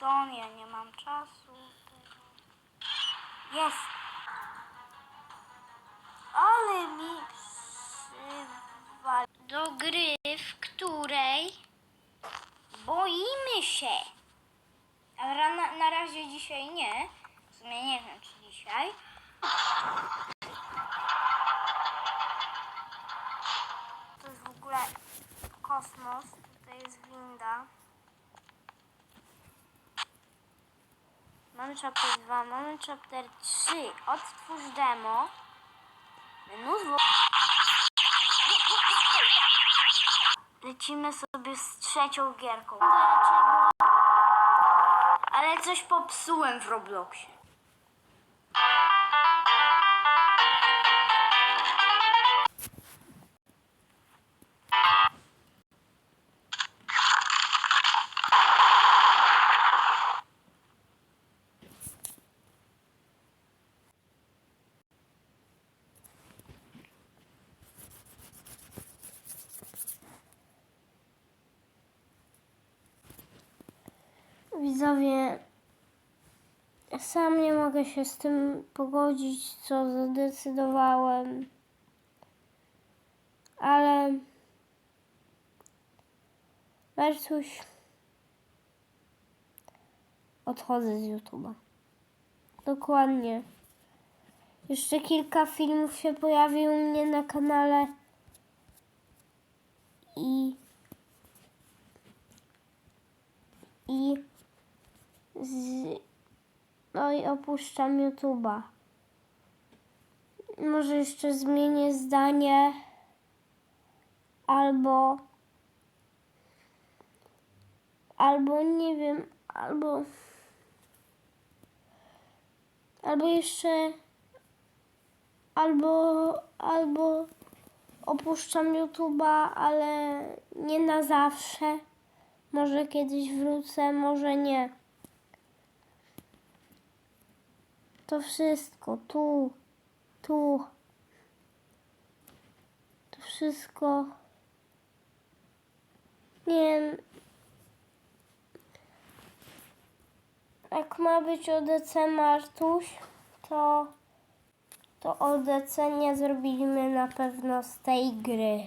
Robloxon, ja nie mam czasu. Jest. Ale mi przywal... Do gry, w której boimy się. A ra- na, na razie dzisiaj nie. W sumie nie wiem, czy dzisiaj. To jest w ogóle kosmos. Tutaj jest winda. Mamy chapter 2, mamy chapter 3. Odtwórz demo. Zło... Lecimy sobie z trzecią gierką. Ale coś popsułem w Robloxie. Widzowie, sam nie mogę się z tym pogodzić, co zadecydowałem. Ale Wertuś odchodzę z YouTube'a. Dokładnie. Jeszcze kilka filmów się pojawi u mnie na kanale i i z, no i opuszczam YouTube'a. Może jeszcze zmienię zdanie albo albo nie wiem, albo albo jeszcze albo albo opuszczam YouTube'a, ale nie na zawsze. Może kiedyś wrócę, może nie. To wszystko tu, tu. To wszystko. Nie wiem. Jak ma być ODC Martuś, to to ODC nie zrobimy na pewno z tej gry.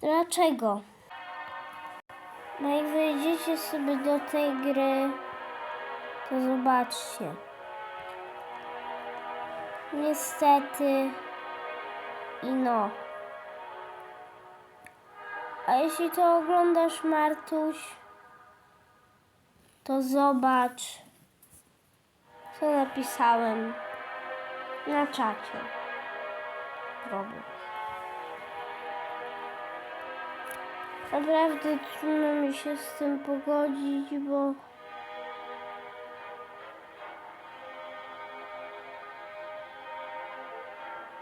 Dlaczego? No jak wejdziecie sobie do tej gry, to zobaczcie. Niestety i no. A jeśli to oglądasz, Martuś, to zobacz, co napisałem na czacie. Problem. Naprawdę trudno mi się z tym pogodzić, bo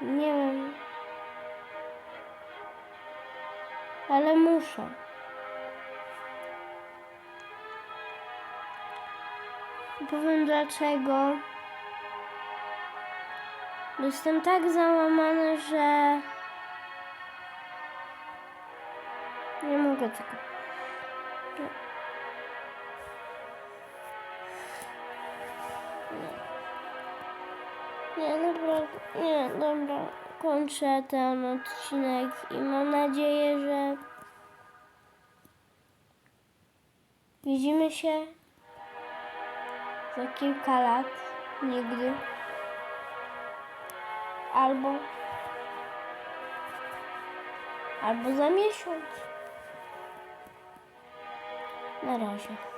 nie wiem. Ale muszę. Powiem dlaczego. Jestem tak załamany, że nie mogę tego. Nie, naprawdę, nie, dobra, kończę ten odcinek i mam nadzieję, że widzimy się za kilka lat, nigdy, albo, albo za miesiąc. Na razie.